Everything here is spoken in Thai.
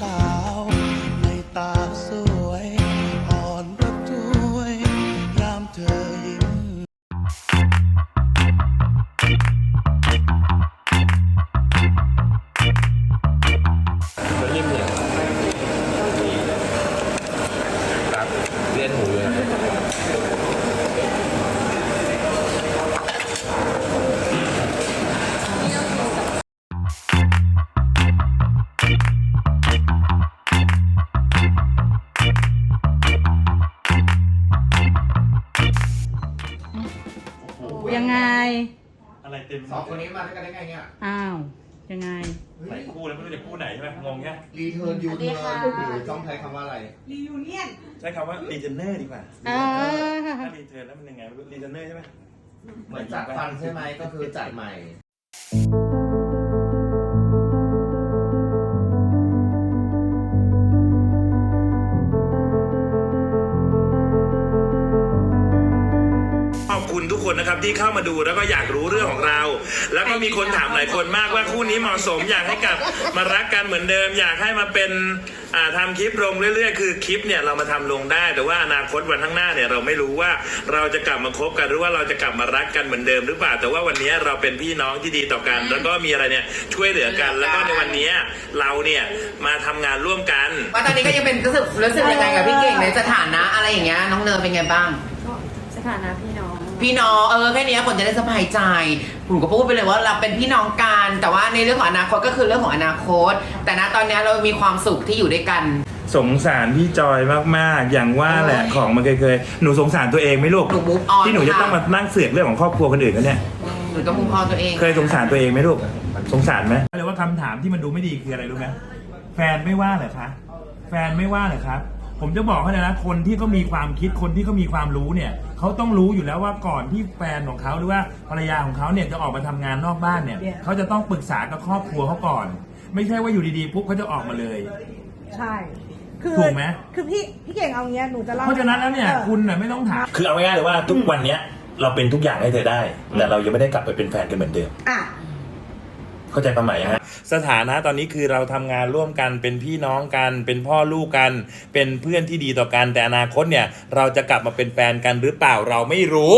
สาว ยังไง อะไรเต็มสองคนนี้มาด้วยกันได้ไงเนี่ยอ้าว ยังไง หลายคู่แล้วไม่รู้จะคู่ไหนใช่ไหมงงแค่รีเทิร์นยูเทิร์นหรือต้องใช้คำว่าอะไรใช้คำว่ารีเจนเนอร์ดีกว่าอ่าถ้ารีเทิร์นแล้วมันยังไงรีเจนเนอร์ใช่ไหมเหมือนจัดฟันใช่ไหมก็คือจัดใหม่ คนนะครับที่เข้ามาดูแล้วก็อยากรู้เรื่องของเรา แล้วก็มีคนถามหลายคนมากว่าคู่นี้เหมาะสมอยากให้กลับมารักกันเหมือนเดิม อยากให้มาเป็นอ่าทำคลิปลงเรื่อยๆ คือคลิปเนี่ยเรามาทำลงได้ แต่ว่าอนาคตวันข้างหน้าเนี่ยเราไม่รู้ว่าเราจะกลับมาคบกันหรือว่าเราจะกลับมารักกันเหมือนเดิมหรือเปล่าแต่ว่าวันนี้เราเป็นพี่น้องที่ดีต่อกัน แล้วก็มีอะไรเนี่ยช่วยเหลือกัน แล้วก็ในวันนี้เราเนี่ยมาทำงานร่วมกันว่าตอนนี้ก็ยังเป็นรู้สึกรู้สึกยังไงกับพี่เก่งในสถานะอะไรอย่างเงี้ยน้องเนยเป็นไงบ้าง ก็สถานะพี่น้อง พี่น้องเออแค่เนี้ยคนจะได้สบายใจผมก็พูดไปเลยว่าเราเป็นพี่น้องกันแต่ว่าในเรื่องของอนาคตก็คือเรื่องของอนาคต แต่ณตอนเนี้ยเรามีความสุขที่อยู่ด้วยกัน สงสารพี่จอยมากๆ อย่างว่าแหละของมันเคยเคยๆหนูสงสารตัวเองไหมลูก หนู move on ที่หนูจะต้องมานั่งเสือกเรื่องของครอบครัวคนอื่นกันเนี่ยหรือต้องมุมพอตัวเองเคยสงสารตัวเองไหมลูก สงสารไหมเลยว่าคำถามที่มันดูไม่ดีคืออะไรรู้ไหมแฟนไม่ว่าเหรอคะ แฟนไม่ว่าเหรอครับ ผมจะบอกให้เลยนะคนที่เขามีความคิดคนที่เขามีความรู้เนี่ยเขาต้องรู้อยู่แล้วว่าก่อนที่แฟนของเขาหรือว่าภรรยาของเขาเนี่ยจะออกมาทำงานนอกบ้านเนี่ยเขาจะต้องปรึกษากับครอบครัวเขาก่อน ไม่ใช่ว่าอยู่ดีๆปุ๊บเขาจะออกมาเลย ใช่ คือถูกไหม คือพี่พี่เก่งเอาเงี้ยหนูจะเล่าเพราะฉะนั้นแล้วเนี่ยออ คุณน่ะไม่ต้องถาม คือเอาง่ายๆเลยว่าทุกวันเนี้ยเราเป็นทุกอย่างให้เธอได้ แต่เรายังไม่ได้กลับไปเป็นแฟนกันเหมือนเดิม อะ เข้าใจความหมายฮะสถานะตอนนี้คือเราทำงานร่วมกันเป็นพี่น้องกัน เป็นพ่อลูกกัน เป็นเพื่อนที่ดีต่อกันแต่อนาคตเนี่ย เราจะกลับมาเป็นแฟนกันหรือเปล่าเราไม่รู้